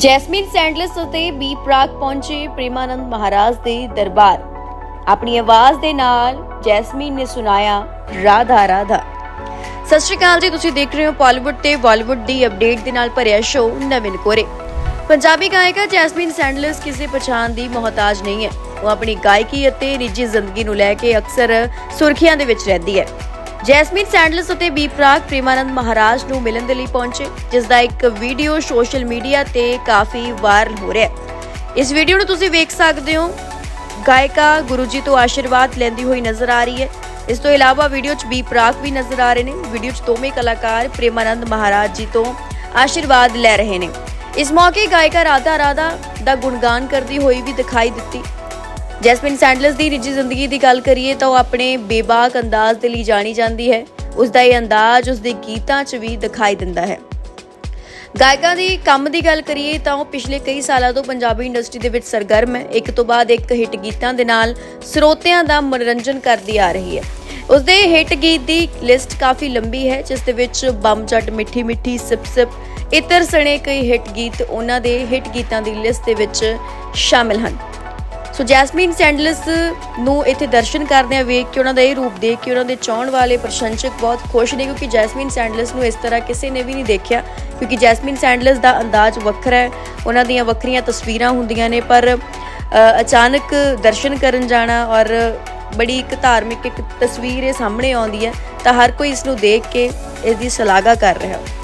Jasmine Sandlas ਅਤੇ B Praak ਪਹੁੰਚੇ ਪ੍ਰੇਮਾਨੰਦ ਮਹਾਰਾਜ ਦੇ ਦਰਬਾਰ। ਆਪਣੀ ਆਵਾਜ਼ ਦੇ ਨਾਲ ਜੈਸਮੀਨ ਨੇ ਸੁਣਾਇਆ, ਰਾਧਾ ਰਾਧਾ। ਸਤਿ ਸ਼੍ਰੀ ਅਕਾਲ ਜੀ, ਤੁਸੀਂ ਦੇਖ ਰਹੇ ਹੋ ਪਾਲੀਵੁੱਡ ਤੇ ਬਾਲੀਵੁੱਡ ਦੀ ਅਪਡੇਟ ਦੇ ਨਾਲ ਭਰਿਆ ਸ਼ੋਅ ਨਵਿਨ ਕੋਰੇ ਪੰਜਾਬੀ ਗਾਇਕਾ ਜੈਸਮੀਨ ਸੈਂਡਲਸ ਕਿਸੇ ਪਛਾਣ ਦੀ ਮੁਹਤਾਜ ਨਹੀਂ ਹੈ। ਉਹ ਆਪਣੀ ਗਾਇਕੀ ਅਤੇ ਨਿੱਜੀ ਜ਼ਿੰਦਗੀ ਨੂੰ ਲੈ ਕੇ ਅਕਸਰ ਸੁਰਖੀਆਂ ਦੇ ਵਿੱਚ ਰਹਿੰਦੀ ਹੈ। ਜੈਸਮੀਨ ਸੈਂਡਲਸ ਅਤੇ ਬੀ ਪ੍ਰਾਕ ਪ੍ਰੇਮਾਨੰਦ ਮਹਾਰਾਜ ਨੂੰ ਮਿਲਣ ਦੇ ਲਈ ਪਹੁੰਚੇ ਜਿਸ ਦਾ ਇੱਕ ਵੀਡੀਓ ਸੋਸ਼ਲ ਮੀਡੀਆ ਤੇ ਕਾਫੀ ਵਾਇਰਲ ਹੋ ਰਿਹਾ ਹੈ। ਇਸ ਵੀਡੀਓ ਨੂੰ ਤੁਸੀਂ ਵੇਖ ਸਕਦੇ ਹੋ। ਗਾਇਕਾ ਗੁਰੂ ਜੀ ਤੋਂ ਆਸ਼ੀਰਵਾਦ ਲੈਂਦੀ ਹੋਈ ਨਜ਼ਰ ਆ ਰਹੀ ਹੈ। ਇਸ ਤੋਂ ਇਲਾਵਾ ਵੀਡੀਓ 'ਚ ਬੀ ਪ੍ਰਾਕ ਵੀ ਨਜ਼ਰ ਆ ਰਹੇ ਨੇ। ਵੀਡੀਓ 'ਚ ਦੋਵੇਂ ਕਲਾਕਾਰ ਪ੍ਰੇਮਾਨੰਦ ਮਹਾਰਾਜ ਜੀ ਤੋਂ ਆਸ਼ੀਰਵਾਦ ਲੈ ਰਹੇ ਨੇ। ਇਸ ਮੌਕੇ ਗਾਇਕਾ ਰਾਧਾ ਰਾਧਾ ਦਾ ਗੁਣਗਾਨ ਕਰਦੀ ਹੋਈ ਵੀ ਦਿਖਾਈ ਦਿੱਤੀ। ਜੈਸਮਿਨ ਸੈਂਡਲਸ ਦੀ ਨਿੱਜੀ ਜ਼ਿੰਦਗੀ ਦੀ ਗੱਲ ਕਰੀਏ ਤਾਂ ਉਹ ਆਪਣੇ ਬੇਬਾਕ ਅੰਦਾਜ਼ ਦੇ ਲਈ ਜਾਣੀ ਜਾਂਦੀ ਹੈ। ਉਸ ਦਾ ਇਹ ਅੰਦਾਜ਼ ਉਸ ਦੇ ਗੀਤਾਂ 'ਚ ਵੀ ਦਿਖਾਈ ਦਿੰਦਾ ਹੈ। ਗਾਇਕਾਂ ਦੀ ਕੰਮ ਦੀ ਗੱਲ ਕਰੀਏ ਤਾਂ ਉਹ ਪਿਛਲੇ ਕਈ ਸਾਲਾਂ ਤੋਂ ਪੰਜਾਬੀ ਇੰਡਸਟਰੀ ਦੇ ਵਿੱਚ ਸਰਗਰਮ ਹੈ। ਇੱਕ ਤੋਂ ਬਾਅਦ ਇੱਕ ਹਿੱਟ ਗੀਤਾਂ ਦੇ ਨਾਲ ਸਰੋਤਿਆਂ ਦਾ ਮਨੋਰੰਜਨ ਕਰਦੀ ਆ ਰਹੀ ਹੈ। ਉਸ ਦੇ ਹਿੱਟ ਗੀਤ ਦੀ ਲਿਸਟ ਕਾਫੀ ਲੰਬੀ ਹੈ, ਜਿਸ ਦੇ ਵਿੱਚ ਬੰਮ ਜੱਟ ਮਿੱਠੀ ਮਿੱਠੀ, ਸਿਪ ਸਿਪ, ਇਤਰ ਸਣੇ ਕਈ ਹਿੱਟ ਗੀਤ ਉਹਨਾਂ ਦੇ ਹਿੱਟ ਗੀਤਾਂ ਦੀ ਲਿਸਟ ਦੇ ਵਿੱਚ ਸ਼ਾਮਿਲ ਹਨ। ਸੋ ਜੈਸਮੀਨ ਸੈਂਡਲਸ ਨੂੰ ਇੱਥੇ ਦਰਸ਼ਨ ਕਰਦਿਆਂ ਵੇਖ ਕੇ ਉਹਨਾਂ ਦਾ ਇਹ ਰੂਪ ਦੇਖ ਕੇ ਉਹਨਾਂ ਦੇ ਚਾਹਣ ਵਾਲੇ ਪ੍ਰਸ਼ੰਸਕ ਬਹੁਤ ਖੁਸ਼ ਨੇ ਕਿਉਂਕਿ ਜੈਸਮੀਨ ਸੈਂਡਲਸ ਨੂੰ ਇਸ ਤਰ੍ਹਾਂ ਕਿਸੇ ਨੇ ਵੀ ਨਹੀਂ ਦੇਖਿਆ, ਕਿਉਂਕਿ ਜੈਸਮੀਨ ਸੈਂਡਲਸ ਦਾ ਅੰਦਾਜ਼ ਵੱਖਰਾ ਹੈ, ਉਹਨਾਂ ਦੀਆਂ ਵੱਖਰੀਆਂ ਤਸਵੀਰਾਂ ਹੁੰਦੀਆਂ ਨੇ, ਪਰ ਅਚਾਨਕ ਦਰਸ਼ਨ ਕਰਨ ਜਾਣਾ ਔਰ ਬੜੀ ਇੱਕ ਧਾਰਮਿਕ ਇੱਕ ਤਸਵੀਰ ਇਹ ਸਾਹਮਣੇ ਆਉਂਦੀ ਹੈ, ਤਾਂ ਹਰ ਕੋਈ ਇਸ ਨੂੰ ਦੇਖ ਕੇ ਇਸ ਦੀ ਸ਼ਲਾਘਾ ਕਰ ਰਿਹਾ। ਹੈ